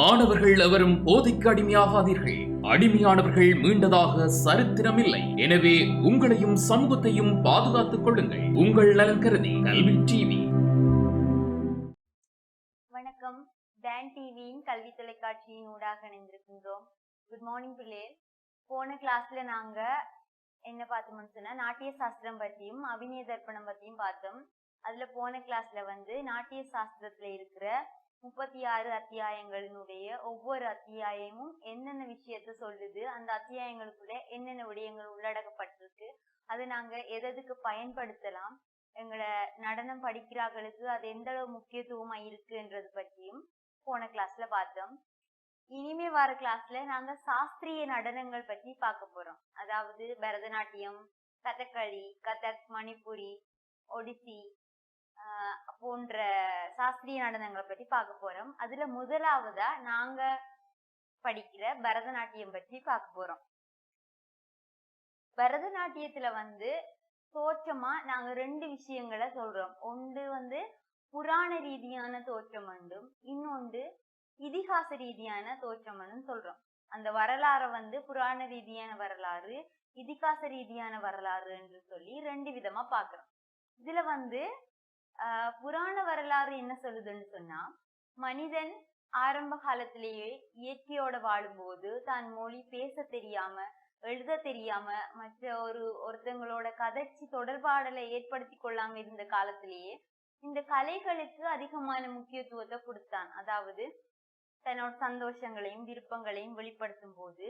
மாணவர்கள் எவரும் போதைக்கு அடிமையாகாதீர்கள். அடிமையானவர்கள் மீண்டதாக சரித்திரமில்லை. எனவே உங்களையும் சமூகத்தையும் பாதுகாத்துக் கொள்ளுங்கள். உங்கள் நலன் கருதி கல்வி டிவி. வணக்கம். டான் டிவியின் கல்வி தொலைக்காட்சியின் ஊடாக இணைந்திருக்கின்றோம். குட் மார்னிங் பிள்ளைகள் போன கிளாஸ்ல நாங்க என்ன பார்த்தோம்னு சொன்னா நாட்டிய சாஸ்திரம் பத்தியும் அபிநய தர்ப்பணம் பத்தியும் பார்த்தோம். அதுல போன கிளாஸ்ல வந்து நாட்டிய சாஸ்திரத்துல இருக்கிற முப்பத்தி ஆறு அத்தியாயங்களினுடைய ஒவ்வொரு அத்தியாயமும் என்னென்ன விஷயத்த சொல்லுது அந்த அத்தியாயங்களுக்குள்ள என்னென்ன விடயங்கள் உள்ளடக்கப்பட்டிருக்கு அது நாங்க எதற்கு பயன்படுத்தலாம் எங்களை நடனம் படிக்கிறார்களுக்கு அது எந்த அளவு முக்கியத்துவமா இருக்குன்றது பற்றியும் போன கிளாஸ்ல பார்த்தோம். இனிமே வர கிளாஸ்ல நாங்க சாஸ்திரிய நடனங்கள் பற்றி பார்க்க போறோம். அதாவது பரதநாட்டியம் கதகளி கதக் மணிப்புரி ஒடிசி போன்ற சாஸ்திரிய நடனங்களை பற்றி பார்க்க போறோம். அதுல முதலாவதா நாங்க படிக்கிற பரதநாட்டியம் பற்றி பார்க்க போறோம். பரதநாட்டியத்துல வந்து தோற்றமா நாங்க ரெண்டு விஷயங்களை சொல்றோம். ஒன்று வந்து புராண ரீதியான தோற்றம் உண்டும் இன்னொன்று இதிகாச ரீதியான தோற்றம் சொல்றோம். அந்த வரலாறை வந்து புராண ரீதியான வரலாறு இதிகாச ரீதியான வரலாறு என்று சொல்லி ரெண்டு விதமா பாக்குறோம் இதுல வந்து புராண வரலாறு என்ன சொல்லுதுன்னு சொன்னா மனிதன் ஆரம்ப காலத்திலேயே இயற்கையோட வாழும்போது தான் மொழி பேச தெரியாம எழுத தெரியாம மற்ற ஒரு ஒருத்தங்களோட கதைச்சி தொடர்பாடலை ஏற்படுத்தி கொள்ளாம இருந்த காலத்திலேயே இந்த கலைகளுக்கு அதிகமான முக்கியத்துவத்தை கொடுத்தான். அதாவது தன்னோட சந்தோஷங்களையும் விருப்பங்களையும் வெளிப்படுத்தும் போது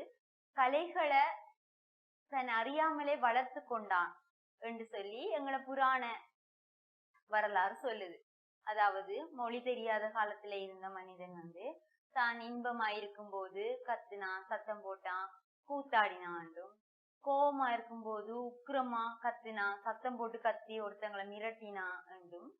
கலைகளை தன் அறியாமலே வளர்த்து கொண்டான் என்று சொல்லி எங்களை புராண வரலாறு சொல்லுது. அதாவது மொழி தெரியாத காலத்துல இருந்த மனிதன் வந்து தான் இன்பமா இருக்கும் போது கத்துனான் சத்தம் போட்டான் கூத்தாடினாண்டும் கோவமா இருக்கும்போது உக்கிரமா கத்தினான் சத்தம் போட்டு கத்தி ஒருத்தங்களை மிரட்டினான் என்றும்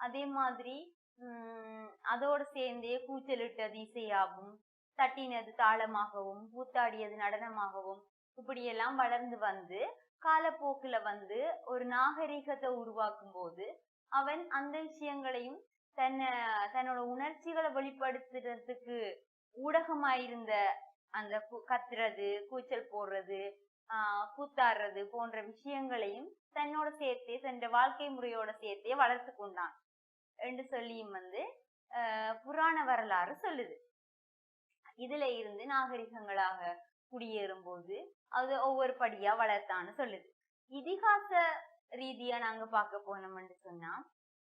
அதே மாதிரி உம் அதோடு சேர்ந்தே கூச்சலிட்டது இசையாகவும் தட்டினது தாளமாகவும் கூத்தாடியது நடனமாகவும் இப்படியெல்லாம் வளர்ந்து வந்து காலப்போக்குல வந்து ஒரு நாகரிகத்தை உருவாக்கும் போது அவன் அந்த விஷயங்களையும் தன்னை தன்னோட உணர்ச்சிகளை வெளிப்படுத்துறதுக்கு ஊடகமாயிருந்த அந்த கத்துறது கூச்சல் போடுறது ஆஹ் கூத்தாடுறது போன்ற விஷயங்களையும் தன்னோட சேர்த்தே தன்னோட வாழ்க்கை முறையோட சேர்த்தே வளர்த்து கொண்டான். என்று சொல்லியும் வந்து ஆஹ் புராண வரலாறு சொல்லுது. இதுல இருந்து நாகரிகங்களாக குடியேறும் போது அது ஒவ்வொரு படியா வளர்த்தான்னு சொல்லுது. இதிகாச ரீதியா நாங்க பார்க்க போனோம்னு சொன்னா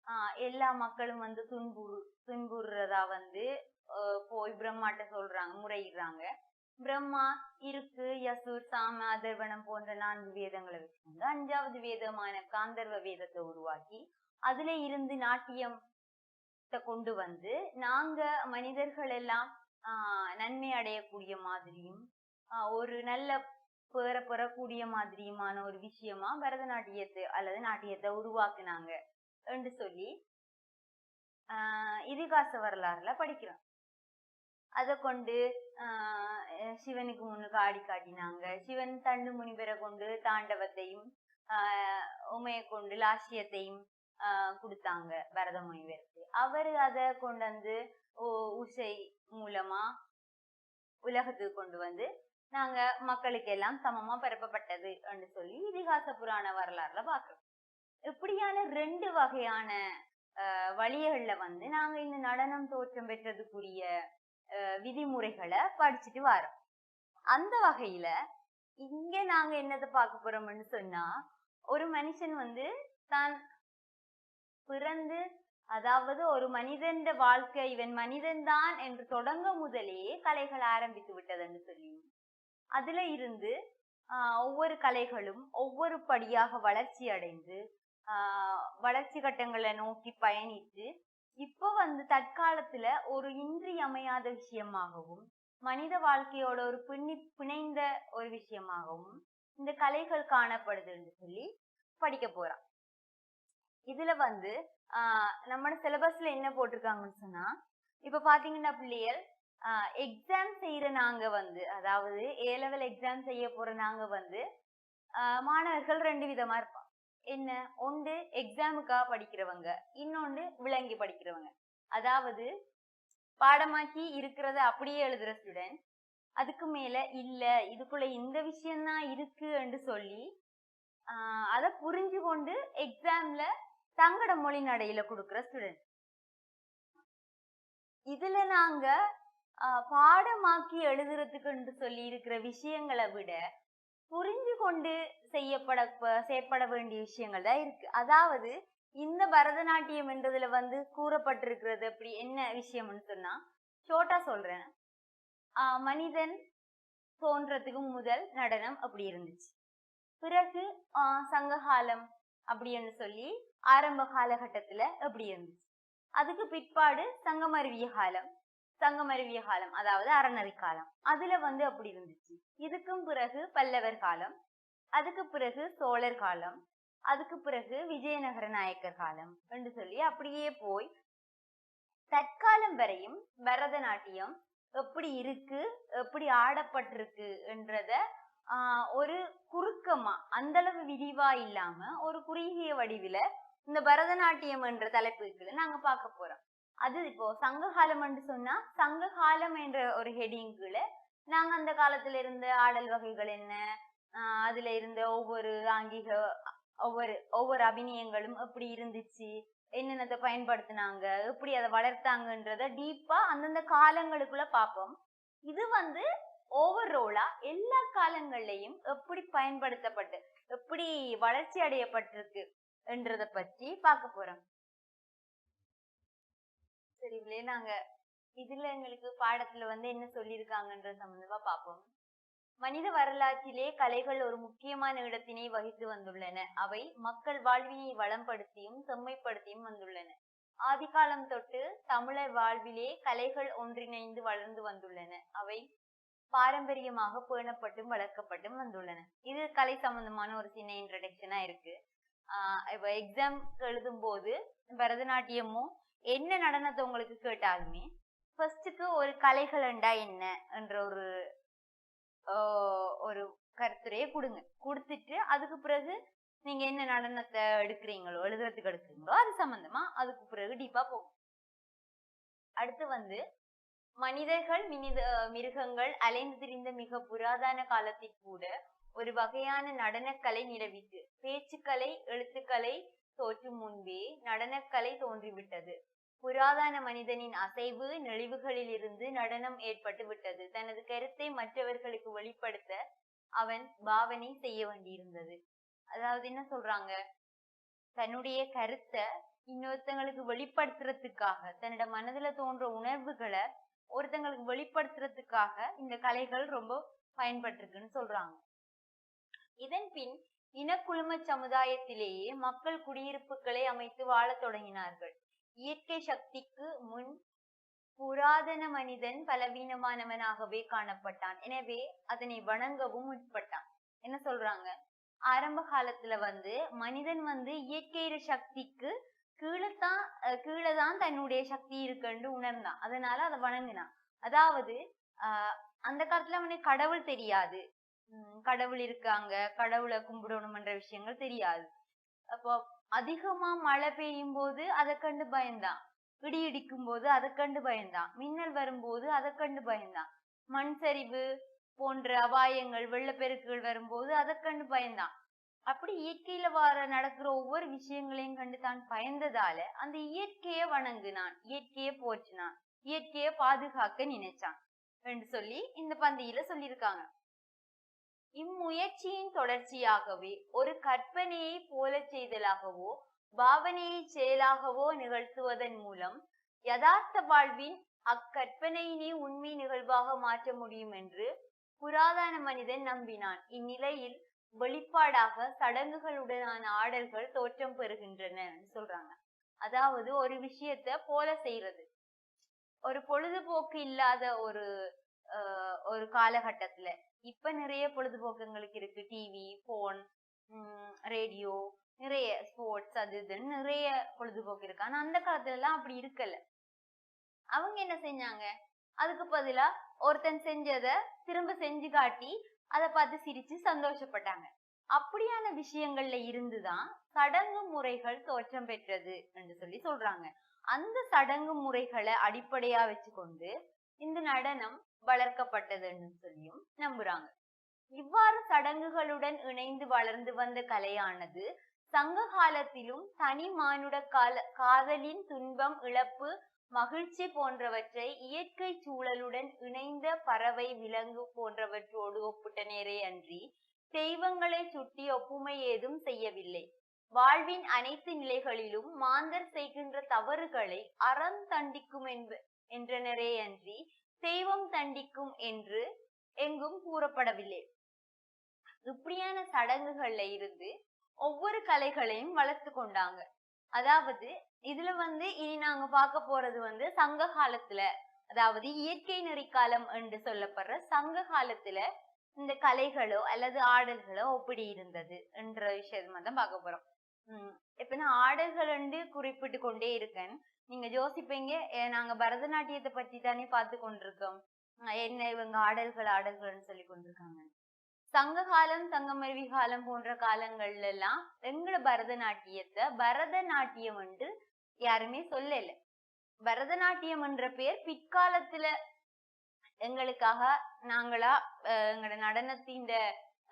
ஆஹ் எல்லா மக்களும் வந்து துன்புறு துன்புறுறதா வந்து போய் பிரம்மாட்ட சொல்றாங்க முறையிடுறாங்க. பிரம்மா இருக்கு யசுர் சாம அதர்வனம் போன்ற நான்கு வேதங்களை வச்சிருந்து அஞ்சாவது வேதமான காந்தர்வ வேதத்தை உருவாக்கி அதுல இருந்து நாட்டியம் கொண்டு வந்து நாங்க மனிதர்கள் எல்லாம் ஆஹ் நன்மை அடையக்கூடிய மாதிரியும் ஆஹ் ஒரு நல்ல பேர பெறக்கூடிய மாதிரியுமான ஒரு விஷயமா பரதநாட்டியத்தை அல்லது நாட்டியத்தை உருவாக்குனாங்க என்று சொல்லி ஆஹ் இதிகாச வரலாறுல படிக்கிறோம். அதை கொண்டு ஆஹ் சிவனுக்கு முன்னுக்கு ஆடி காட்டினாங்க. சிவன் தண்டு முனிவரை கொண்டு தாண்டவத்தையும் ஆஹ் உமையை கொண்டு லாசியத்தையும் ஆஹ் கொடுத்தாங்க பரத முனிவருக்கு. அவரு அதை கொண்டு வந்து ஓ- உசை மூலமா உலகத்துக்கு கொண்டு வந்து நாங்க மக்களுக்கு எல்லாம் சமமா பரப்பப்பட்டது என்று சொல்லி இதிகாச புராண வரலாறுல பாக்குறோம் இப்படியான ரெண்டு வகையான வழிகள்ல வந்து நாங்க இந்த நடனம் தோற்றம் பெற்றதுக்குரிய விதிமுறைகளை படிச்சுட்டு வரோம் அந்த வகையில இங்க நாங்க என்னத்தை பார்க்க போறோம்னு சொன்னா ஒரு மனுஷன் வந்து தான் பிறந்து அதாவது ஒரு மனிதன் வாழ்க்கை இவன் மனிதன் தான் என்று தொடங்க முதலே கலைகள் ஆரம்பித்து விட்டதுன்னு சொல்லி அதுல இருந்து ஆஹ் ஒவ்வொரு கலைகளும் ஒவ்வொரு படியாக வளர்ச்சி அடைந்து ஆஹ் வளர்ச்சி கட்டங்களை நோக்கி பயணித்து இப்போ வந்து தற்காலத்துல ஒரு இன்றியமையாத விஷயமாகவும் மனித வாழ்க்கையோட ஒரு பின்னி பிணைந்த ஒரு விஷயமாகவும் இந்த கலைகள் காணப்படுதுன்னு சொல்லி படிக்க போறான். இதுல வந்து ஆஹ் நம்ம சிலபஸ்ல என்ன போட்டிருக்காங்கன்னு சொன்னா இப்ப பாத்தீங்கன்னா பிள்ளைகள் எக்ஸாம் செய்யற நாங்க வந்து அதாவது ஏ லெவல் எக்ஸாம் செய்ய போற நாங்க வந்து ஆஹ் மாணவர்கள் ரெண்டு விதமா இருப்பான் என்ன? ஒன்று எக்ஸாமுக்காக படிக்கிறவங்க இன்னொன்று விளங்கி படிக்கிறவங்க. அதாவது பாடமாக்கி இருக்கிறத அப்படியே எழுதுற ஸ்டூடெண்ட் அதுக்கு மேல இல்ல இதுக்குள்ள இந்த விஷயம்தான் இருக்கு என்று சொல்லி ஆஹ் அதை புரிஞ்சு கொண்டு எக்ஸாம்ல தங்கட மொழி நடையில கொடுக்குற ஸ்டூடெண்ட் இதுல நாங்க பாடமாக்கி எழுதுறதுக்குன்னு சொல்லி இருக்கிற விஷயங்களை விட புரிஞ்சு கொண்டு செய்யப்பட செய்யப்பட வேண்டிய விஷயங்கள் தான் இருக்கு. அதாவது இந்த பரதநாட்டியம் என்றதுல வந்து கூறப்பட்டிருக்கிறது அப்படி என்ன விஷயம்னு சொன்னா ஷோட்டா சொல்றேன். ஆஹ் மனிதன் தோன்றதுக்கு முதல் நடனம் அப்படி இருந்துச்சு. பிறகு ஆஹ் சங்ககாலம் அப்படின்னு சொல்லி ஆரம்ப காலகட்டத்துல அப்படி இருந்துச்சு. அதுக்கு பிற்பாடு சங்கமருவிய காலம். சங்கமருவிய காலம் அதாவது அறநெறி காலம். அதுல வந்து அப்படி இருந்துச்சு. இதுக்கும் பிறகு பல்லவர் காலம் அதுக்கு பிறகு சோழர் காலம் அதுக்கு பிறகு விஜயநகர நாயக்கர் காலம் என்று சொல்லி அப்படியே போய் தற்காலம் வரையும் பரதநாட்டியம் எப்படி இருக்கு எப்படி ஆடப்பட்டிருக்கு என்றத ஒரு குறுக்கமா அந்த அளவு விரிவா இல்லாம ஒரு குறுகிய வடிவில இந்த பரதநாட்டியம் என்ற தலைப்புகளை நாங்க பார்க்க போறோம். அது இப்போ சங்ககாலம் என்று சொன்னா சங்க காலம் என்ற ஒரு ஹெடிங் கீழே நாங்க அந்த காலத்துல இருந்த ஆடல் வகைகள் என்ன? அதுல இருந்த ஒவ்வொரு ஆங்கிக ஒவ்வொரு ஒவ்வொரு அபிநயங்களும் எப்படி இருந்துச்சு? என்னென்னத்தை பயன்படுத்தினாங்க? எப்படி அதை வளர்த்தாங்கன்றத டீப்பா அந்தந்த காலங்களுக்குள்ள பார்ப்போம். இது வந்து ஓவரோலா எல்லா காலங்கள்லயும் எப்படி பயன்படுத்தப்பட்டு எப்படி வளர்ச்சி அடையப்பட்டிருக்கு என்றத பற்றி பார்க்க போறோம். சரி நாங்க இதுல எங்களுக்கு பாடத்துல வந்து என்ன சொல்லியிருக்காங்கன்ற சம்பந்தமா பார்ப்போம் மனித வரலாற்றிலே கலைகள் ஒரு முக்கியமான இடத்தினை வகித்து வந்துள்ளன. அவை மக்கள் வாழ்வினை வளம்படுத்தியும் செம்மைப்படுத்தியும் வந்துள்ளன. ஆதிகாலம் தொட்டு தமிழர் வாழ்விலே கலைகள் ஒன்றிணைந்து வளர்ந்து வந்துள்ளன. அவை பாரம்பரியமாக பேணப்பட்டும் வளர்க்கப்பட்டும் வந்துள்ளன. இது கலை சம்பந்தமான ஒரு சின்ன இன்ட்ரடக்ஷனா இருக்கு. ஆஹ் இப்ப எக்ஸாம் எழுதும் போது பரதநாட்டியமும் என்ன நடனத்தை உங்களுக்கு கேட்டாலுமே ஃபர்ஸ்டுக்கு ஒரு கலைகளண்டா என்ன? என்ற ஒரு ஆஹ் ஒரு கருத்துரையை கொடுங்க. கொடுத்துட்டு அதுக்கு பிறகு நீங்க என்ன நடனத்தை எடுக்கிறீங்களோ எழுதுறதுக்கு எடுக்கிறீங்களோ அது சம்பந்தமா அதுக்கு பிறகு டீப்பா போகும். அடுத்து வந்து மனிதர்கள் மினித மிருகங்கள் அலைந்து திரிந்த மிக புராதன காலத்தில் கூட ஒரு வகையான நடனக்கலை நிலவிட்டு பேச்சுக்கலை எழுத்துக்கலை தோற்றும் முன்பே நடனக்கலை தோன்றிவிட்டது. புராதன மனிதனின் அசைவு நெளிவுகளில் இருந்து நடனம் ஏற்பட்டு விட்டது. தனது கருத்தை மற்றவர்களுக்கு வெளிப்படுத்த அவன் பாவனை செய்ய வேண்டியிருந்தது. அதாவது என்ன சொல்றாங்க? தன்னுடைய கருத்தை இன்னொருத்தங்களுக்கு வெளிப்படுத்துறதுக்காக தன்னோட மனதுல தோன்ற உணர்வுகளை ஒருத்தங்களுக்கு வெளிப்படுத்துறதுக்காக இந்த கலைகள் ரொம்ப பயன்பட்டிருக்குன்னு சொல்றாங்க. இதன் பின் இனக்குழும சமுதாயத்திலேயே மக்கள் குடியிருப்புகளை அமைத்து வாழத் தொடங்கினார்கள். இயற்கை சக்திக்கு முன் புராதன மனிதன் பலவீனமானவனாகவே காணப்பட்டான். எனவே அதனை வணங்கவும் முற்பட்டான். என்ன சொல்றாங்க? ஆரம்ப காலத்துல வந்து மனிதன் வந்து இயற்கையிற சக்திக்கு கீழத்தான் கீழதான் தன்னுடைய சக்தி இருக்குன்னு உணர்ந்தான். அதனால அதை வணங்கினான். அதாவது ஆஹ் அந்த காலத்துல அவனுக்கு கடவுள் தெரியாது. கடவுள் இருக்காங்க கடவுளை கும்பிடணும்ன்ற விஷயங்கள் தெரியாது. அப்போ அதிகமா மழை பெய்யும் போது அதை கண்டு பயந்தான். இடி இடிக்கும் போது அதை கண்டு பயந்தான். மின்னல் வரும்போது அதை கண்டு பயந்தான். மண் சரிவு போன்ற அபாயங்கள் வெள்ளப்பெருக்குகள் வரும்போது அதை கண்டு பயந்தான். அப்படி இயற்கையில வர நடக்கிற ஒவ்வொரு விஷயங்களையும் கண்டு தான் பயந்ததால அந்த இயற்கையை வணங்குனான். இயற்கையை போற்றினான். இயற்கையை பாதுகாக்க நினைச்சான். என்று சொல்லி இந்த பந்தியில சொல்லியிருக்காங்க. இம்முயற்சியின் தொடர்ச்சியாகவே ஒரு கற்பனையை போல செய்தலாகவோ பாவனையை செயலாகவோ நிகழ்த்துவதன் மூலம் யதார்த்த வாழ்வின் அக்கற்பனையினை உண்மை நிகழ்வாக மாற்ற முடியும் என்று புராதன மனிதன் நம்பினான். இந்நிலையில் வெளிப்பாடாக சடங்குகளுடனான ஆடல்கள் தோற்றம் பெறுகின்றன சொல்றாங்க. அதாவது ஒரு விஷயத்த போல செய்யறது ஒரு பொழுதுபோக்கு இல்லாத ஒரு ஒரு காலகட்டத்துல. இப்ப நிறைய பொழுதுபோக்குங்களுக்கு இருக்கு. டிவி போன் ரேடியோ நிறைய ஸ்போர்ட்ஸ் அது இதுன்னு நிறைய பொழுதுபோக்கு இருக்கு. ஆனா அந்த காலத்துல எல்லாம் அப்படி இருக்கல. அவங்க என்ன செஞ்சாங்க? அதுக்கு பதிலா ஒருத்தன் செஞ்சத திரும்ப செஞ்சு காட்டி அதை பார்த்து சிரிச்சு சந்தோஷப்பட்டாங்க. அப்படியான விஷயங்கள்ல இருந்துதான் சடங்கு முறைகள் தோற்றம் பெற்றது என்று சொல்லி சொல்றாங்க. அந்த சடங்கு முறைகளை அடிப்படையா வச்சுக்கொண்டு இந்த நடனம் வளர்க்கப்பட்டதுன்னு சொல்லியும் நம்புறாங்க. இவ்வாறு சடங்குகளுடன் இணைந்து வளர்ந்து வந்த கலையானது சங்க காலத்திலும் தனி மானுட கால காதலின் துன்பம் இழப்பு மகிழ்ச்சி போன்றவற்றை இயற்கை சூழலுடன் இணைந்த பறவை விலங்கு போன்றவற்றோடு ஒப்பிட்ட நேரே அன்றி தெய்வங்களை சுட்டி ஒப்புமை ஏதும் செய்யவில்லை. வாழ்வின் அனைத்து நிலைகளிலும் மாந்தர் செய்கின்ற தவறுகளை அறம் தண்டிக்கும் என்ப என்றனரே அன்றி தெய்வம் தண்டிக்கும் என்று எங்கும் கூறப்படவில்லை. இப்படியான சடங்குகள்ல இருந்து ஒவ்வொரு கலைகளையும் வளர்த்து கொண்டாங்க. அதாவது இதுல வந்து இனி நாங்க பார்க்க போறது வந்து சங்க காலத்துல அதாவது இயற்கை நெறி காலம் என்று சொல்லப்படுற சங்க காலத்துல இந்த கலைகளோ அல்லது ஆடல்களோ எப்படி இருந்தது என்ற விஷயமா தான் பார்க்க போறோம். உம் இப்ப ஆடல்கள் என்று குறிப்பிட்டு கொண்டே இருக்கேன். நீங்க யோசிப்பீங்க நாங்க பரதநாட்டியத்தை பத்தி தானே பார்த்து கொண்டிருக்கோம். என்ன இவங்க ஆடல்கள் ஆடல்கள்னு சொல்லி கொண்டிருக்காங்க? சங்க காலம் சங்கமருவி காலம் போன்ற காலங்கள்ல எல்லாம் எங்களோட பரதநாட்டியத்தை பரதநாட்டியம் என்று யாருமே சொல்லல. பரதநாட்டியம் என்ற பேர் பிற்காலத்துல எங்களுக்காக நாங்களா அஹ், எங்களோட நடனத்தின்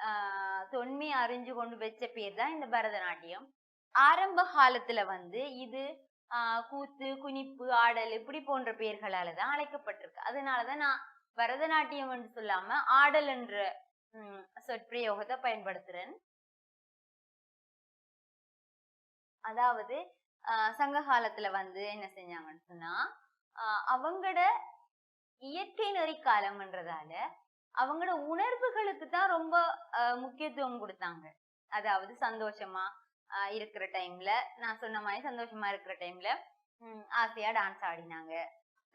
ஆஹ் தொன்மை அறிஞ்சு கொண்டு வச்ச பேர் தான் இந்த பரதநாட்டியம். ஆரம்ப காலத்துல வந்து இது கூத்து குனிப்பு ஆடல் இப்படி போன்ற பெயர்களால தான் அழைக்கப்பட்டிருக்கு. அதனாலதான் நான் பரதநாட்டியம் என்று சொல்லாம ஆடல் என்ற சொற்பிரயோகத்தை பயன்படுத்துறேன். அதாவது ஆஹ் சங்க காலத்துல வந்து என்ன செஞ்சாங்கன்னு சொன்னா அவங்களோட இயற்கை நெறி காலம்ன்றதால அவங்களோட உணர்வுகளுக்கு தான் ரொம்ப முக்கியத்துவம் கொடுத்தாங்க. அதாவது சந்தோஷமா இருக்கிற டைம்ல நான் சொன்ன மாதிரி சந்தோஷமா இருக்கிற டைம்ல ஆசையா டான்ஸ் ஆடினாங்க.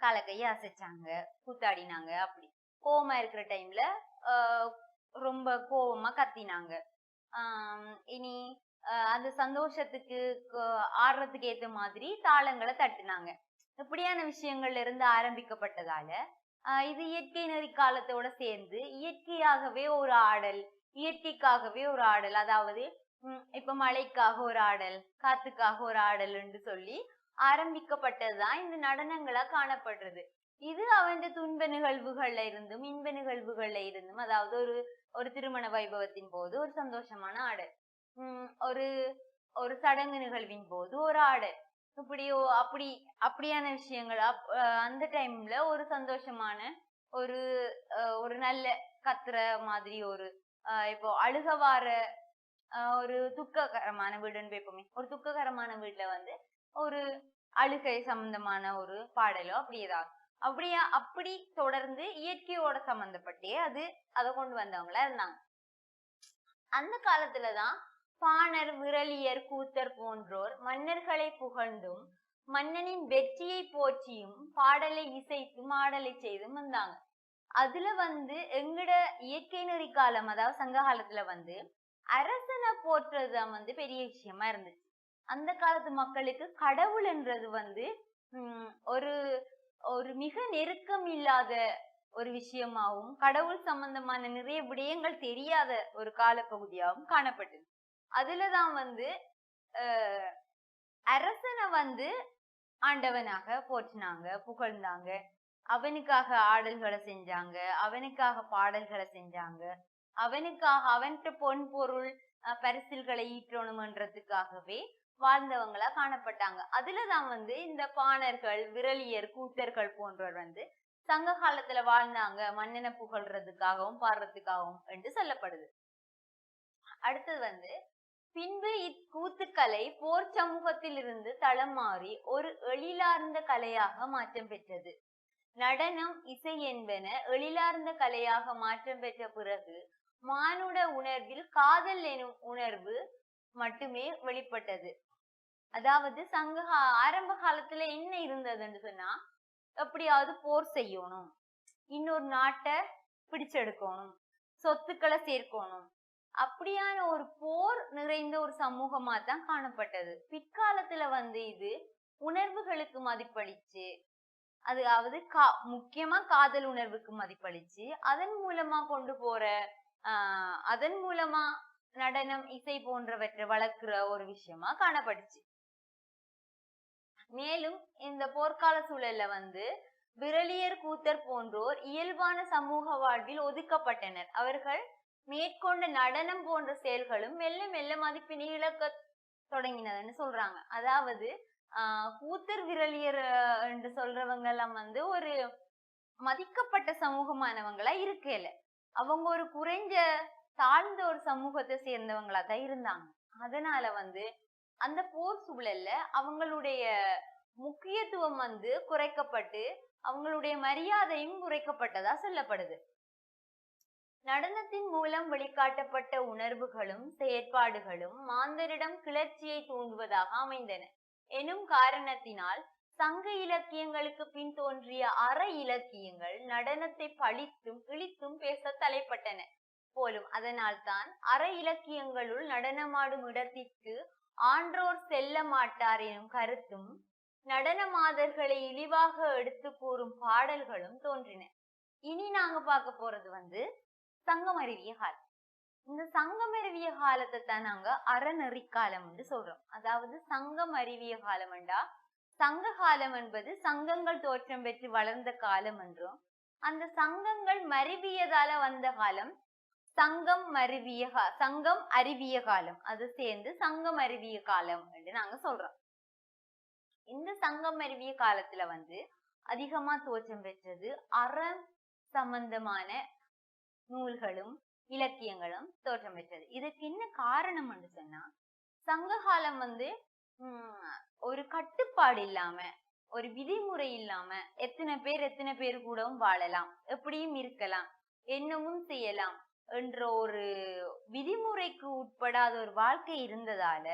காலக்கைய அசைச்சாங்க கூத்தாடினாங்க அப்படி. கோவமா இருக்கிற டைம்ல ரொம்ப கோவமா கத்தினாங்க. ஆஹ் இனி ஆஹ் அந்த சந்தோஷத்துக்கு ஆடுறதுக்கு ஏத்த மாதிரி தாளங்களை தட்டுனாங்க. இப்படியான விஷயங்கள்ல இருந்து ஆரம்பிக்கப்பட்டதால ஆஹ் இது இயற்கை நெறி காலத்தோட சேர்ந்து இயற்கையாகவே ஒரு ஆடல் இயற்கைக்காகவே ஒரு ஆடல். அதாவது இப்ப மழைக்காக ஒரு ஆடல் காத்துக்காக ஒரு ஆடல் என்று சொல்லி ஆரம்பிக்கப்பட்டதுதான் இந்த நடனங்களா காணப்படுறது. இது அவன் துன்ப நிகழ்வுகள்ல இருந்தும் இன்ப நிகழ்வுகள்ல இருந்தும் அதாவது ஒரு ஒரு திருமண வைபவத்தின் போது ஒரு சந்தோஷமான ஆடல். உம் ஒரு ஒரு சடங்கு நிகழ்வின் போது ஒரு ஆடல். இப்படியோ அப்படி அப்படியான விஷயங்கள் அப்- அந்த டைம்ல ஒரு சந்தோஷமான ஒரு அஹ் ஒரு நல்ல கத்துற மாதிரி ஒரு இப்போ அழுக வார ஒரு துக்ககரமான வீடுன்னு வைப்போமே. ஒரு துக்ககரமான வீட்டுல வந்து ஒரு அழுகை சம்பந்தமான ஒரு பாடலோ அப்படி ஏதாவது. அப்படியா அப்படி தொடர்ந்து இயற்கையோட சம்பந்தப்பட்டே அது அதை கொண்டு வந்தவங்களா இருந்தாங்க. அந்த காலத்துலதான் பாணர் விரலியர் கூத்தர் போன்றோர் மன்னர்களை புகழ்ந்தும் மன்னனின் வெற்றியை போற்றியும் பாடலை இசைத்து மாடலை செய்தும் வந்தாங்க. அதுல வந்து எங்கட இயற்கை நெறி காலம் அதாவது சங்க காலத்துல வந்து அரசனை போற்றுறதுதான் வந்து பெரிய விஷயமா இருந்துச்சு. அந்த காலத்து மக்களுக்கு கடவுள்ன்றது வந்து உம் ஒரு ஒரு மிக நெருக்கம் இல்லாத ஒரு விஷயமாகவும் கடவுள் சம்பந்தமான நிறைய விடயங்கள் தெரியாத ஒரு காலப்பகுதியாகவும் காணப்பட்டது. அதுலதான் வந்து அரசனை வந்து ஆண்டவனாக போற்றினாங்க புகழ்ந்தாங்க. அவனுக்காக ஆடல்களை செஞ்சாங்க அவனுக்காக பாடல்களை செஞ்சாங்க. அவனுக்காக அவன்கிட்ட பொன் பொருள் பரிசில்களை ஈற்றணுமன்றதுக்காகவே வாழ்ந்தவங்களா காணப்பட்டாங்க. அதுலதான் வந்து இந்த பாணர்கள் விரலியர் கூத்தர்கள் போன்றவர் வந்து சங்க காலத்துல வாழ்ந்தாங்க. மன்னனை புகழ்றதுக்காகவும் பாடுறதுக்காகவும் என்று சொல்லப்படுது. அடுத்தது வந்து பின்பு இக்கூத்துக்கலை போர் சமூகத்திலிருந்து தளம் மாறி ஒரு எழிலார்ந்த கலையாக மாற்றம் பெற்றது. நடனம் இசை என்பன எழிலார்ந்த கலையாக மாற்றம் பெற்ற பிறகு மானுட உணர்வில் காதல் எனும் உணர்வு மட்டுமே வெளிப்பட்டது. அதாவது சங்க ஆரம்ப காலத்துல என்ன இருந்ததுன்னு சொன்னா எப்படியாவது போர் செய்யணும். இன்னொரு நாட்டை பிடிச்செடுக்கணும். சொத்துக்களை சேர்க்கணும். அப்படியான ஒரு போர் நிறைந்த ஒரு சமூகமா தான் காணப்பட்டது. பிற்காலத்துல வந்து இது உணர்வுகளுக்கு மதிப்பளிச்சு அதாவது கா முக்கியமா காதல் உணர்வுக்கு மதிப்பளிச்சு அதன் மூலமா கொண்டு போற அதன் மூலமா நடனம் இசை போன்றவற்றை வளர்க்கிற ஒரு விஷயமா காணப்பட்டுச்சு மேலும் இந்த போர்க்கால சூழல்ல வந்து விரலியர் கூத்தர் போன்றோர் இயல்பான சமூக வாழ்வில் ஒதுக்கப்பட்டனர். அவர்கள் மேற்கொண்ட நடனம் போன்ற செயல்களும் மெல்ல மெல்ல மதிப்பினை இழக்க தொடங்கினதுன்னு சொல்றாங்க. அதாவது ஆஹ் கூத்தர் விரலியர் என்று சொல்றவங்க எல்லாம் வந்து ஒரு மதிக்கப்பட்ட சமூகமானவங்களா இருக்கல அவங்க ஒரு குறைஞ்ச தாழ்ந்த ஒரு சமூகத்தை சேர்ந்தவங்களா தான் இருந்தாங்க. அதனால வந்து அந்த போர் சூழல்ல அவங்களுடைய முக்கியத்துவம் வந்து குறைக்கப்பட்டு அவங்களுடைய மரியாதையும் குறைக்கப்பட்டதா சொல்லப்படுது. நடனத்தின் மூலம் வெளிக்காட்டப்பட்ட உணர்வுகளும் செயற்பாடுகளும் மாந்தரிடம் கிளர்ச்சியை தூண்டுவதாக அமைந்தன. எனும் காரணத்தினால் சங்க இலக்கியங்களுக்கு பின் தோன்றிய அற இலக்கியங்கள் நடனத்தை பழித்தும் இழித்தும் பேச தலைப்பட்டன. போலும் அதனால்தான் அற இலக்கியங்களுள் நடனமாடும் இடத்திற்கு ஆன்றோர் செல்ல மாட்டார் எனும் கருத்தும் நடன மாதர்களை இழிவாக எடுத்து கூறும் பாடல்களும் தோன்றின. இனி நாங்க பார்க்க போறது வந்து சங்கமருவிய காலம். இந்த சங்கமருவிய காலத்தை தான் நாங்க அறநெறி காலம் என்று சொல்றோம். அதாவது சங்கமருவிய அறிவிய காலம்டா சங்க காலம் என்பது சங்கங்கள் தோற்றம் பெற்று வளர்ந்த காலம் என்றும் அந்த சங்கங்கள் மருவியதால வந்த காலம் சங்கம் மருவிய சங்கம் அறிவிய காலம். அது சேர்ந்து சங்கம் அறிவிய காலம் என்று நாங்க சொல்றோம். இந்த சங்கம் அறிவிய காலத்துல வந்து அதிகமா தோற்றம் பெற்றது அறம் சம்பந்தமான நூல்களும் இலக்கியங்களும் தோற்றம் பெற்றது. இதுக்கு என்ன காரணம் என்று சொன்னா சங்க காலம் வந்து ஒரு கட்டுப்பாடு இல்லாம ஒரு விதிமுறை இல்லாம எத்தனை பேர் எத்தனை பேர் கூடவும் வாழலாம் எப்படியும் இருக்கலாம் என்னவும் செய்யலாம் என்ற ஒரு விதிமுறைக்கு உட்படாத ஒரு வாழ்க்கை இருந்ததால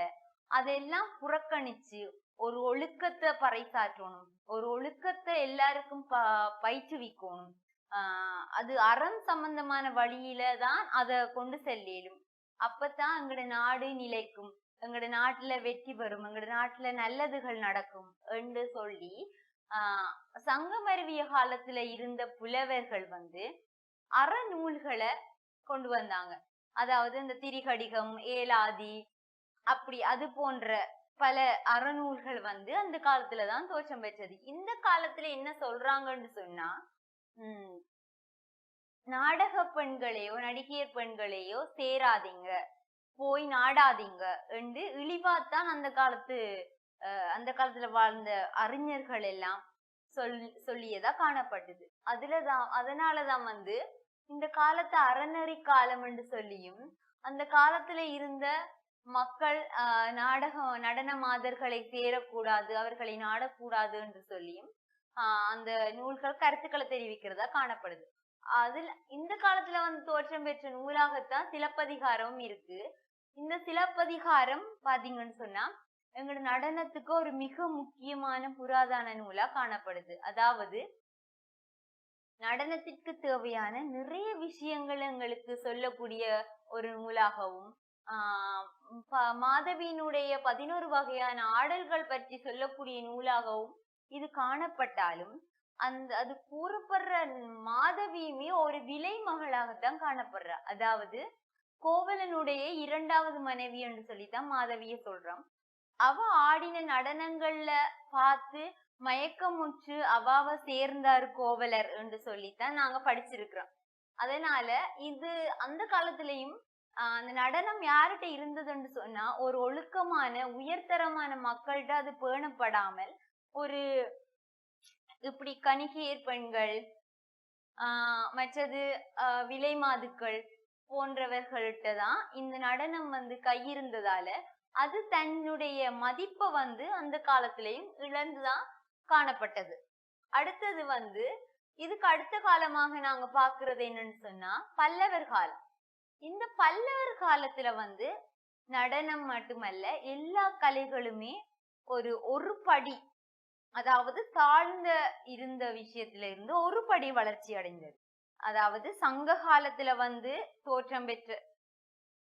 அதெல்லாம் புறக்கணிச்சு ஒரு ஒழுக்கத்தை பறைசாற்றணும் ஒரு ஒழுக்கத்தை எல்லாருக்கும் ப பயிற்றுவிக்கணும். ஆஹ் அது அறம் சம்பந்தமான வழியில தான் அத கொண்டு செல்லும் அப்பதான் அங்கட நாடு நிலைக்கும். எங்களோட நாட்டுல வெற்றி பெறும் எங்களோட நாட்டுல நல்லதுகள் நடக்கும் என்று சொல்லி ஆஹ் சங்கமருவிய காலத்துல இருந்த புலவர்கள் வந்து அறநூல்களை கொண்டு வந்தாங்க. அதாவது இந்த திரிகடிகம் ஏலாதி அப்படி அது போன்ற பல அறநூல்கள் வந்து அந்த காலத்துலதான் தோற்றம் பெற்றது. இந்த காலத்துல என்ன சொல்றாங்கன்னு சொன்னா உம் நாடக பெண்களையோ நடிகையர் பெண்களையோ சேராதீங்க. போய் நாடாதீங்க என்று இழிவாத்தான் அந்த காலத்து அந்த காலத்துல வாழ்ந்த அறிஞர்கள் எல்லாம் சொல் சொல்லியதா காணப்பட்டது. அதுலதான் அதனாலதான் வந்து இந்த காலத்து அறநெறி காலம் என்று சொல்லியும் அந்த காலத்துல இருந்த மக்கள் ஆஹ் நாடகம் நடன மாதர்களை சேரக்கூடாது அவர்களை நாடக்கூடாது என்று சொல்லியும் ஆஹ் அந்த நூல்கள் கருத்துக்களை தெரிவிக்கிறதா காணப்படுது. அதுல இந்த காலத்துல வந்து தோற்றம் பெற்ற நூலாகத்தான் சிலப்பதிகாரமும் இருக்கு. இந்த சிலப்பதிகாரம் பாத்தீங்கன்னு சொன்னா எங்களோட நடனத்துக்கு ஒரு மிக முக்கியமான புராதான நூலா காணப்படுது. அதாவது நடனத்திற்கு தேவையான நிறைய விஷயங்கள் எங்களுக்கு சொல்லக்கூடிய ஒரு நூலாகவும் ஆஹ் மாதவியினுடைய பதினோரு வகையான ஆடல்கள் பற்றி சொல்லக்கூடிய நூலாகவும் இது காணப்பட்டாலும் அந்த அது கூறப்படுற மாதவியுமே ஒரு விலை மகளாகத்தான் காணப்படுற. அதாவது கோவலனுடைய இரண்டாவது மனைவி என்று சொல்லித்தான் மாதவிய சொல்றோம் அவ ஆடின நடனங்கள்ல பார்த்து மயக்கமுற்று அவாவ சேர்ந்தார் கோவலர் என்று சொல்லித்தான் நாங்க படிச்சிருக்கிறோம். அதனால இது அந்த காலத்திலயும் ஆஹ் அந்த நடனம் யார்கிட்ட இருந்ததுன்னு சொன்னா ஒரு ஒழுக்கமான உயர்தரமான மக்கள்கிட்ட அது பேணப்படாமல் ஒரு இப்படி கணிகையர் பெண்கள் ஆஹ் மற்றது ஆஹ் விலை மாதுக்கள் போன்றவர்கள்ட்ட தான் இந்த நடனம் வந்து கையிருந்ததால அது தன்னுடைய மதிப்பை வந்து அந்த காலத்திலையும் இழந்துதான் காணப்பட்டது. அடுத்தது வந்து இதுக்கு அடுத்த காலமாக நாங்க பாக்குறது என்னன்னு சொன்னா பல்லவர் காலம். இந்த பல்லவர் காலத்துல வந்து நடனம் மட்டுமல்ல எல்லா கலைகளுமே ஒரு ஒரு படி அதாவது தாழ்ந்த இருந்த விஷயத்துல இருந்து ஒரு படி வளர்ச்சி அடைந்தது. அதாவது சங்க காலத்துல வந்து தோற்றம் பெற்ற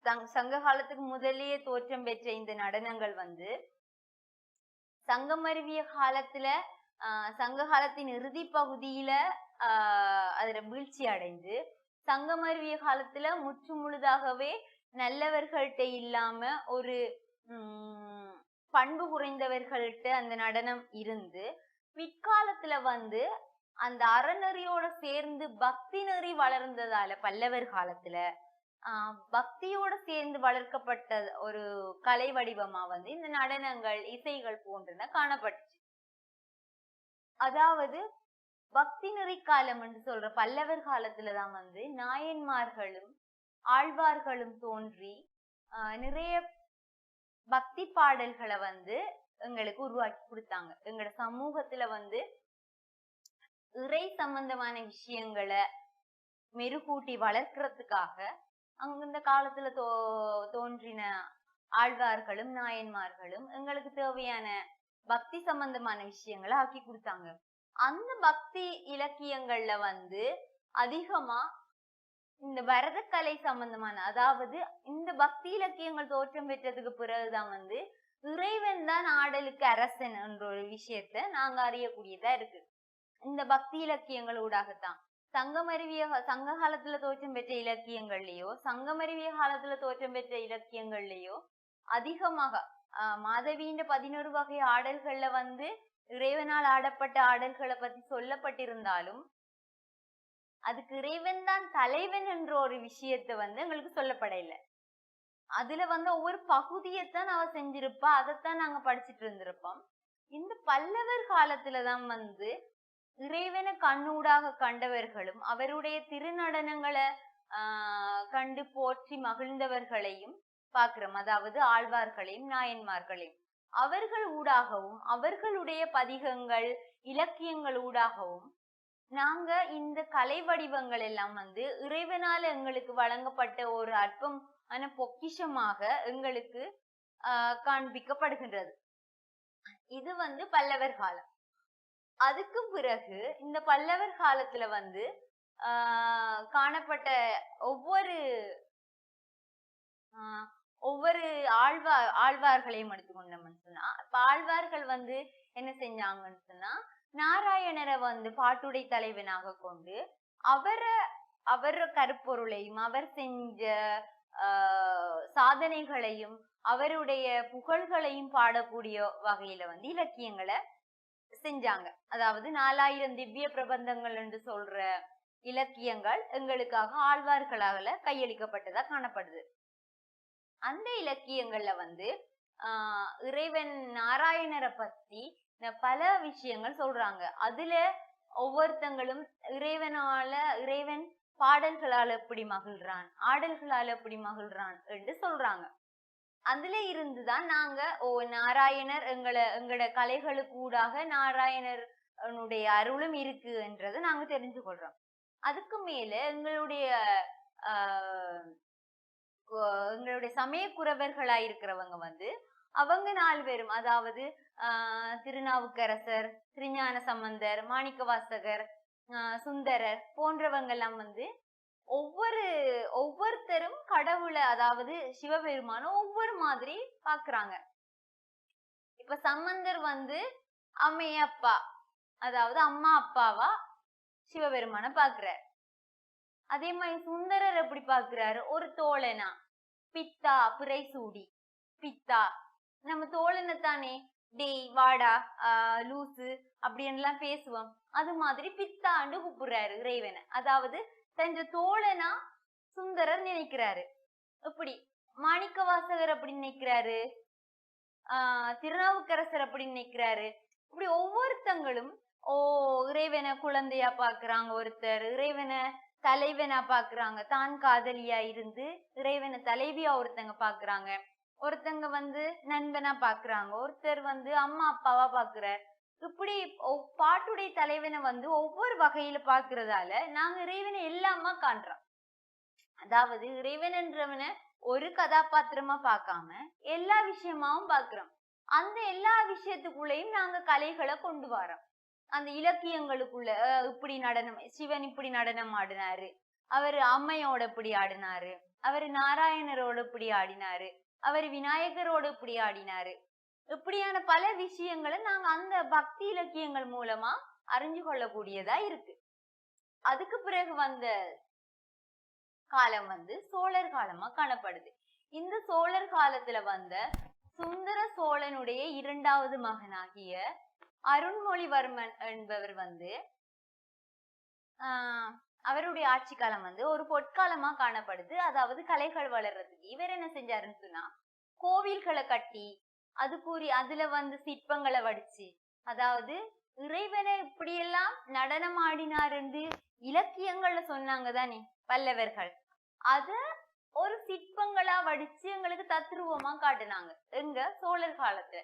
சங்- சங்க காலத்துக்கு முதலேயே தோற்றம் பெற்ற இந்த நடனங்கள் வந்து சங்கமருவிய காலத்துல ஆஹ் சங்க காலத்தின் இறுதி பகுதியில ஆஹ் அதுல வீழ்ச்சி அடைந்து சங்கமருவிய காலத்துல முற்று முழுதாகவே நல்லவர்கள்ட்ட இல்லாம ஒரு உம் பண்பு குறைந்தவர்கள்ட்ட அந்த நடனம் இருந்து பிற்காலத்துல வந்து அந்த அறநெறியோட சேர்ந்து பக்தி நெறி வளர்ந்ததால பல்லவர் காலத்துல ஆஹ் பக்தியோட சேர்ந்து வளர்க்கப்பட்ட ஒரு கலை வடிவமா வந்து இந்த நடனங்கள் இசைகள் போன்றன காணப்பட்டுச்சு. அதாவது பக்தி நெறி காலம் என்று சொல்ற பல்லவர் காலத்துலதான் வந்து நாயன்மார்களும் ஆழ்வார்களும் தோன்றி நிறைய பக்தி பாடல்களை வந்து எங்களுக்கு உருவாக்கி கொடுத்தாங்க. எங்களோட சமூகத்துல வந்து இறை சம்பந்தமான விஷயங்களை மெருகூட்டி வளர்க்கறதுக்காக அங்க இந்த காலத்துல தோ தோன்றின ஆழ்வார்களும் நாயன்மார்களும் எங்களுக்கு தேவையான பக்தி சம்பந்தமான விஷயங்களை ஆக்கி கொடுத்தாங்க. அந்த பக்தி இலக்கியங்கள்ல வந்து அதிகமா இந்த பரதக்கலை சம்பந்தமான அதாவது இந்த பக்தி இலக்கியங்கள் தோற்றம் பெற்றதுக்கு பிறகுதான் வந்து இறைவன் தான் ஆடலுக்கு அரசன் என்ற ஒரு விஷயத்த நாங்க அறியக்கூடியதா இருக்கு. இந்த பக்தி இலக்கியங்கள் ஊடாகத்தான். சங்கமருவிய சங்க காலத்துல தோற்றம் பெற்ற இலக்கியங்கள்லயோ சங்கமருவிய காலத்துல தோற்றம் பெற்ற இலக்கியங்கள்லயோ அதிகமாக ஆஹ் மாதவியின் பதினோரு வகை ஆடல்கள்ல வந்து இறைவனால் ஆடப்பட்ட ஆடல்களை பத்தி சொல்லப்பட்டிருந்தாலும் அதுக்கு இறைவன் தான் தலைவன் என்ற ஒரு விஷயத்த வந்து எங்களுக்கு சொல்லப்பட இல்லை அதுல வந்து ஒவ்வொரு பகுதியைத்தான் அவ செஞ்சிருப்பா அதைத்தான் நாங்க படிச்சுட்டு இருந்திருப்போம். இந்த பல்லவர் காலத்துலதான் வந்து இறைவனை கண்ணூடாக கண்டவர்களும் அவருடைய திருநடனங்களை ஆஹ் கண்டு போற்றி மகிழ்ந்தவர்களையும் பார்க்கிறோம். அதாவது ஆழ்வார்களையும் நாயன்மார்களையும். அவர்கள் ஊடாகவும் அவர்களுடைய பதிகங்கள் இலக்கியங்கள் ஊடாகவும் நாங்க இந்த கலை வடிவங்கள் எல்லாம் வந்து இறைவனால எங்களுக்கு வழங்கப்பட்ட ஒரு அற்பம் ஆன பொக்கிஷமாக எங்களுக்கு காண்பிக்கப்படுகின்றது. இது வந்து பல்லவர் காலம். அதுக்கு பிறகு இந்த பல்லவர் காலத்துல வந்து ஆஹ் காணப்பட்ட ஒவ்வொரு ஆஹ் ஒவ்வொரு ஆழ்வார் ஆழ்வார்களையும் எடுத்துக்கொண்டோம்னு சொன்னா. இப்ப ஆழ்வார்கள் வந்து என்ன செஞ்சாங்கன்னு சொன்னா நாராயணரை வந்து பாட்டுடை தலைவனாக கொண்டு அவரை அவர் கருப்பொருளையும் அவர் செஞ்ச ஆஹ் சாதனைகளையும் அவருடைய புகழ்களையும் பாடக்கூடிய வகையில வந்து இலக்கியங்களை செஞ்சாங்க. அதாவது நாலாயிரம் திவ்ய பிரபந்தங்கள் என்று சொல்ற இலக்கியங்கள் எங்களுக்காக ஆழ்வார்களால கையளிக்கப்பட்டதா காணப்படுது. அந்த இலக்கியங்கள்ல வந்து ஆஹ் இறைவன் நாராயணரை பத்தி பல விஷயங்கள் சொல்றாங்க. அதுல ஒவ்வொருத்தங்களும் இறைவனால இறைவன் பாடல்களால் எப்படி மகிழ்றான் ஆடல்களால் எப்படி மகிழ்றான் என்று சொல்றாங்க. அதுல இருந்துதான் நாங்க ஓ நாராயணர் எங்களை எங்களோட கலைகளுக்கு ஊடாக நாராயணனுடைய அருளும் இருக்கு என்றதை நாங்க தெரிஞ்சு கொள்றோம் அதுக்கு மேல எங்களுடைய ஆஹ் எங்களுடைய சமயக்குறவர்களா இருக்கிறவங்க வந்து அவங்க நாலு பேரும் அதாவது ஆஹ் திருநாவுக்கரசர் திருஞான சம்பந்தர் மாணிக்கவாசகர் சுந்தரர் போன்றவங்க எல்லாம் வந்து ஒவ்வொரு ஒவ்வொருத்தரும் கடவுளை அதாவது சிவபெருமான ஒவ்வொரு மாதிரி பாக்குறாங்க. இப்ப சம்பந்தர் வந்து அம்மையப்பா அதாவது அம்மா அப்பாவா சிவபெருமான பாக்குறார். அதே மாதிரி சுந்தரர் எப்படி பாக்குறாரு? ஒரு தோழனா பித்தா பிறை சூடி பித்தா. நம்ம தோழனை தானே டேய் வாடா லூசு அப்படின்லாம் பேசுவோம். அது மாதிரி பித்தாண்டு கூப்பிடுறாரு இறைவனை. அதாவது தஞ்ச தோழனா சுந்தரர் நினைக்கிறாரு. இப்படி மாணிக்க வாசகர் அப்படி நினைக்கிறாரு. ஆஹ் திருநாவுக்கரசர் அப்படி நினைக்கிறாரு. இப்படி ஒவ்வொருத்தங்களும் ஓ இறைவனை குழந்தையா பாக்குறாங்க ஒருத்தர் இறைவனை தலைவனா பாக்குறாங்க. தான் காதலியா இருந்து இறைவனை தலைவியா ஒருத்தங்க பாக்குறாங்க. ஒருத்தங்க வந்து நண்பனா பாக்குறாங்க. ஒருத்தர் வந்து அம்மா அப்பாவா பாக்குறார். இப்படி பாட்டுடைய தலைவனை வந்து ஒவ்வொரு வகையில பாக்குறதால நாங்க இறைவனை எல்லாமா காண்றோம். அதாவது இறைவன் என்றவனை ஒரு கதாபாத்திரமா பார்க்காம எல்லா விஷயமாவும் பாக்குறோம். அந்த எல்லா விஷயத்துக்குள்ளேயும் நாங்க கலைகளை கொண்டு வரோம். அந்த இலக்கியங்களுக்குள்ள அஹ், இப்படி நடனம் சிவன் இப்படி நடனம் ஆடினாரு அவரு அம்மையோட இப்படி ஆடினாரு அவரு நாராயணரோட இப்படி ஆடினாரு அவர் விநாயகரோட இப்படி ஆடினாரு இப்படியான பல விஷயங்களை நாங்க அந்த பக்தி இலக்கியங்கள் மூலமா அறிஞ்சு கொள்ளக்கூடியதா இருக்கு. அதுக்கு பிறகு வந்த காலம் வந்து சோழர் காலமா காணப்படுது. இந்த சோழர் காலத்துல வந்த சுந்தர சோழனுடைய இரண்டாவது மகனாகிய அருண்மொழிவர்மன் என்பவர் வந்து ஆஹ் அவருடைய ஆட்சி காலம் வந்து ஒரு பொற்காலமா காணப்படுது. அதாவது கலைகள் வளர்றதுக்கு இவர் என்ன செஞ்சாருன்னு சொன்னா கோவில்களை கட்டி அது கூறி அதுல வந்து சிற்பங்களை வடிச்சு. அதாவது இறைவனை இப்படியெல்லாம் நடனம் ஆடினார் என்று இலக்கியங்கள்ல சொன்னாங்க தானே பல்லவர்கள். அத ஒரு சிற்பங்களா வடிச்சு எங்களுக்கு தத்ரூபமா காட்டினாங்க. எங்க சோழர் காலத்துல.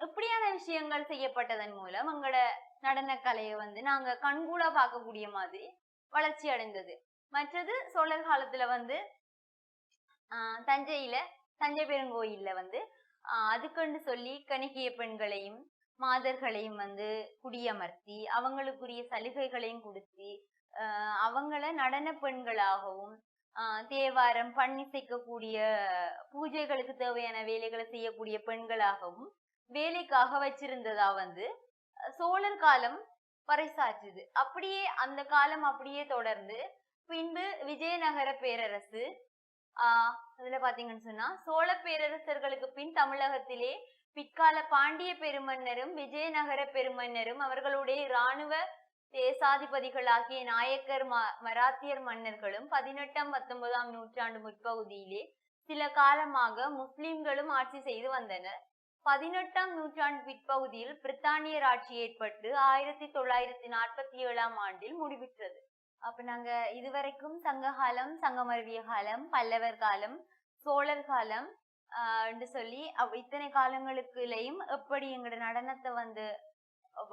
இப்படியான விஷயங்கள் செய்யப்பட்டதன் மூலம் எங்களோட நடன கலையை வந்து நாங்க கண்கூடா பார்க்கக்கூடிய மாதிரி வளர்ச்சி அடைந்தது. மற்றது சோழர் காலத்துல வந்து ஆஹ் தஞ்சையில தஞ்சை பெருங்கோயில்ல வந்து அதுக்குன்னு சொல்லி கணிகைய பெண்களையும் மாதர்களையும் வந்து குடியமர்த்தி அவங்களுக்குரிய சலுகைகளையும் கொடுத்து அவங்கள நடன பெண்களாகவும் தேவாரம் பண்ணிசைக்கக்கூடிய பூஜைகளுக்கு தேவையான வேலைகளை செய்யக்கூடிய பெண்களாகவும் வேலைக்காக வச்சிருந்ததா வந்து சோழர் காலம் பறைசாற்றுது அப்படியே அந்த காலம் அப்படியே தொடர்ந்து பின்பு விஜயநகர பேரரசு ஆஹ் அதுல பாத்தீங்கன்னு சொன்னா சோழ பேரரசர்களுக்கு பின் தமிழகத்திலே பிற்கால பாண்டிய பெருமன்னரும் விஜயநகர பெருமன்னரும் அவர்களுடைய இராணுவ தேசாதிபதிகளாகிய நாயக்கர் மராத்தியர் மன்னர்களும் பதினெட்டாம் பத்தொன்பதாம் நூற்றாண்டு முற்பகுதியிலே சில காலமாக முஸ்லிம்களும் ஆட்சி செய்து வந்தனர். பதினெட்டாம் நூற்றாண்டு பிற்பகுதியில் பிரித்தானியர் ஆட்சி ஏற்பட்டு ஆயிரத்தி தொள்ளாயிரத்தி நாற்பத்தி ஏழாம் ஆண்டில் முடிவுற்றது. அப்ப நாங்க இதுவரைக்கும் சங்க காலம் சங்கமருவிய காலம் பல்லவர் காலம் சோழர் காலம் என்று சொல்லி இத்தனை காலங்களுக்குள்ளேயும் எப்படி எங்களோட நடனத்தை வந்து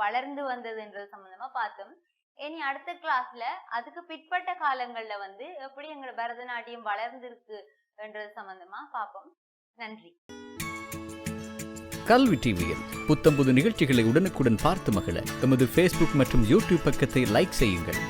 வளர்ந்து வந்ததுன்றது சம்பந்தமா பார்த்தோம். இனி அடுத்த கிளாஸ்ல அதுக்கு பிற்பட்ட காலங்கள்ல வந்து எப்படி எங்களோட பரதநாட்டியம் வளர்ந்திருக்கு என்றது சம்பந்தமா பார்ப்போம். நன்றி. கல்வி டிவியில் புத்தம்புது நிகழ்ச்சிகளை உடனுக்குடன் பார்த்து மகிழ எமது ஃபேஸ்புக் மற்றும் யூடியூப் பக்கத்தை லைக் செய்யுங்கள்.